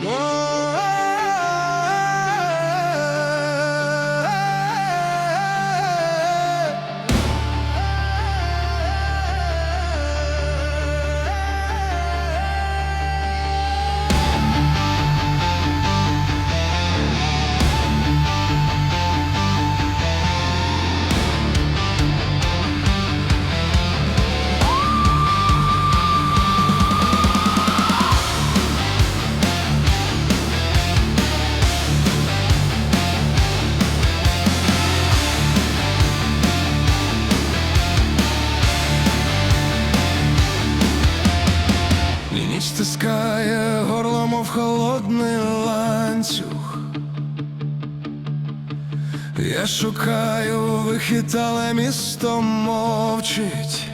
Yeah. Лініч стискає горло, мов холодний ланцюг. Я шукаю вихід, але місто мовчить.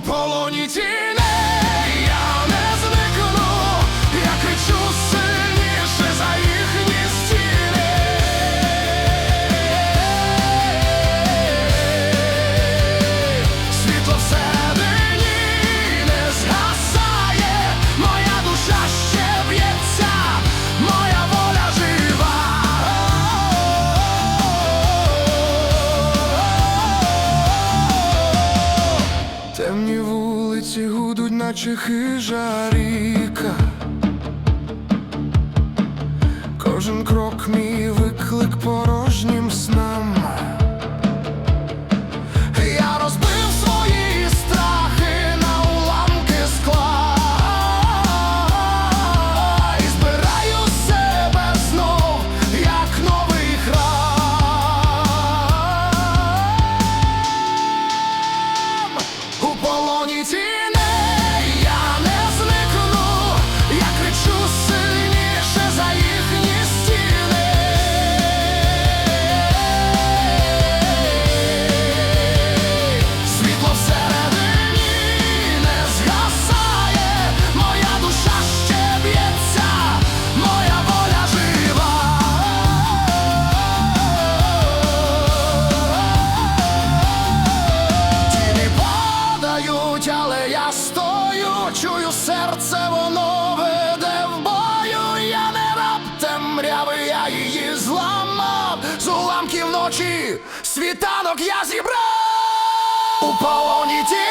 полоні тіни наче хижарі. чую серце, воно веде в бою, я не раб темряви, я її зламав з уламків ночі, світанок я зібрав у полоні ті.